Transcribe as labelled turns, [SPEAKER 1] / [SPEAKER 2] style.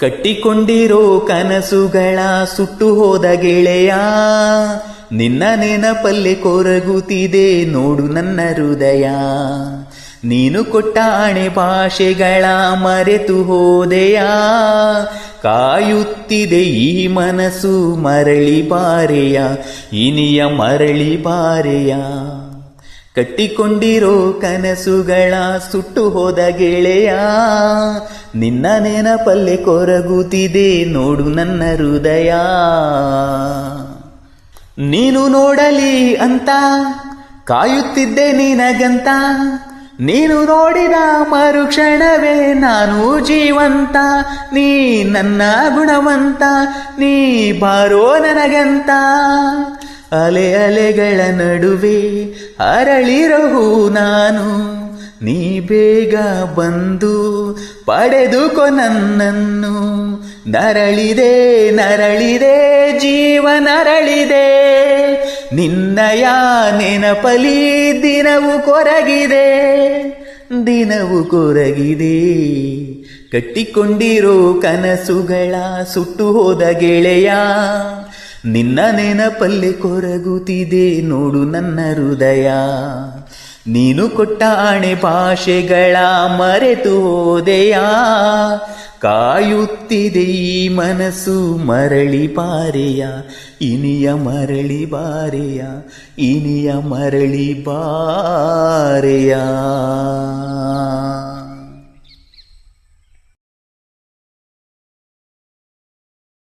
[SPEAKER 1] ಕಟ್ಟಿಕೊಂಡಿರೋ ಕನಸುಗಳ ಸುಟ್ಟು ಹೋದ ಗೆಳೆಯ, ನಿನ್ನ ನೆನಪಲ್ಲಿ ಕೊರಗುತ್ತಿದೆ ನೋಡು ನನ್ನ ಹೃದಯ. ನೀನು ಕೊಟ್ಟ ಅಣೆ ಭಾಷೆಗಳ ಮರೆತು ಹೋದೆಯ, ಕಾಯುತ್ತಿದೆ ಈ ಮನಸ್ಸು ಮರಳಿ ಬಾರೆಯ, ಇನಿಯ ಮರಳಿ ಬಾರೆಯ. ಕಟ್ಟಿಕೊಂಡಿರೋ ಕನಸುಗಳ ಸುಟ್ಟು ಹೋದ ಗೆಳೆಯ, ನಿನ್ನ ನೆನಪಲ್ಲೆ ಕೊರಗುತ್ತಿದೆ ನೋಡು ನನ್ನ ಹೃದಯ. ನೀನು ನೋಡಲಿ ಅಂತ ಕಾಯುತ್ತಿದ್ದೆ ನಿನಗಂತ, ನೀನು ನೋಡಿದ ಮರುಕ್ಷಣವೇ ನಾನು ಜೀವಂತ. ನೀ ನನ್ನ ಗುಣವಂತ, ನೀ ಬಾರೋ ನನಗಂತ. ಅಲೆ ಅಲೆಗಳ ನಡುವೆ ಅರಳಿರಹು ನಾನು. ನೀ ಬೇಗ ಬಂದು ಪಡೆದುಕೊ ನನ್ನನ್ನು. ನರಳಿದೆ ನರಳಿದೆ, ಜೀವ ನರಳಿದೆ. ನಿನ್ನಯ ನೆನಪಲಿ ದಿನವು ಕೊರಗಿದೆ. ದಿನವು ಕೊರಗಿದೆ. ಕಟ್ಟಿಕೊಂಡಿರೋ ಕನಸುಗಳ ಸುಟ್ಟು ಹೋದ ಗೆಳೆಯ. ನಿನ್ನ ನೆನಪಲ್ಲಿ ಕೊರಗುತ್ತಿದೆ ನೋಡು ನನ್ನ ಹೃದಯ. ನೀನು ಕೊಟ್ಟ ಅಣೆ ಭಾಷೆಗಳ ಮರೆತು ಹೋದೆಯ? ಕಾಯುತ್ತಿದೆ ಈ ಮನಸ್ಸು ಮರಳಿ ಬಾರೆಯ, ಇನಿಯ ಮರಳಿ ಬಾರೆಯ, ಇನಿಯ ಮರಳಿ ಬಾರೆಯ.